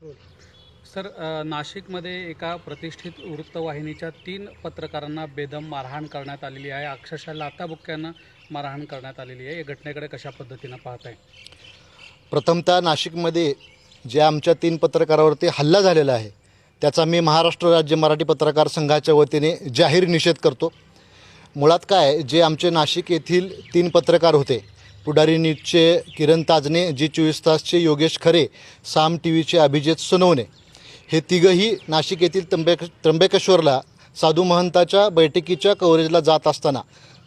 Sir नाशिकमध्ये एका प्रतिष्ठित वृत्तवाहिनीच्या तीन पत्रकारांना बेदम मारहाण करण्यात आलेली आहे. अक्षरशः लाथाबुक्क्यानं मारहाण करण्यात आलेली आहे. या घटनेकडे कशा पद्धतीनं पाहत आहे प्रथमतः नाशिकमध्ये जे आमच्या तीन पत्रकारावरती हल्ला झालेला आहे त्याचा मी महाराष्ट्र राज्य मराठी पत्रकार संघाच्या वतीने जाहीर निषेध करतो. मुळात काय जे आमचे नाशिक येथील तीन पत्रकार होते पुढारी न्यूजचे किरण ताजने जी चोवीस तासचे योगेश खरे साम टी व्हीचे अभिजित सोनवणे. हे तिघंही नाशिक येथील त्र्यंबेक त्र्यंबकेश्वरला साधू महंताच्या बैठकीच्या कव्हरेजला जात असताना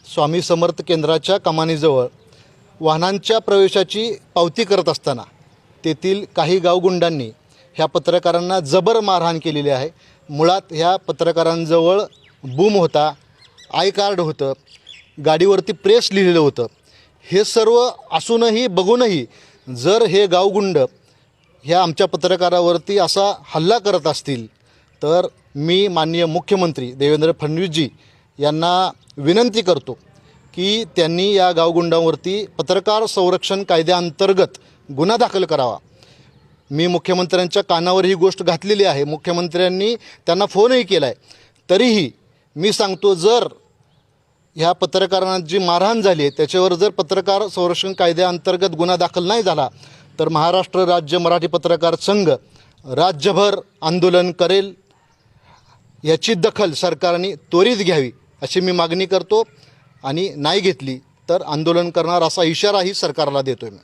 स्वामी समर्थ केंद्राच्या कमानीजवळ वाहनांच्या प्रवेशाची पावती करत असताना तेथील काही गावगुंडांनी ह्या पत्रकारांना जबर मारहाण केलेली आहे. मुळात ह्या पत्रकारांजवळ बूम होता आय कार्ड होतं गाडीवरती प्रेस लिहिलेलं होतं. हे सर्व असूनही बघूनही जर हे गावगुंड ह्या आमच्या पत्रकारावरती असा हल्ला करत असतील तर मी माननीय मुख्यमंत्री देवेंद्र फडणवीसजी यांना विनंती करतो की त्यांनी या गावगुंडांवरती पत्रकार संरक्षण कायद्याअंतर्गत गुन्हा दाखल करावा. मी मुख्यमंत्र्यांच्या कानावर ही गोष्ट घातलेली आहे. मुख्यमंत्र्यांनी त्यांना फोनही केला आहे तरीही मी सांगतो जर ह्या पत्रकारांना जी मारहाण झाली आहे त्याच्यावर जर पत्रकार संरक्षण कायद्याअंतर्गत गुन्हा दाखल नाही झाला तर महाराष्ट्र राज्य मराठी पत्रकार संघ राज्यभर आंदोलन करेल याची दखल सरकारने त्वरित घ्यावी अशी मी मागणी करतो आणि नाही घेतली तर आंदोलन करणार असा इशाराही सरकारला देतो आहे मी.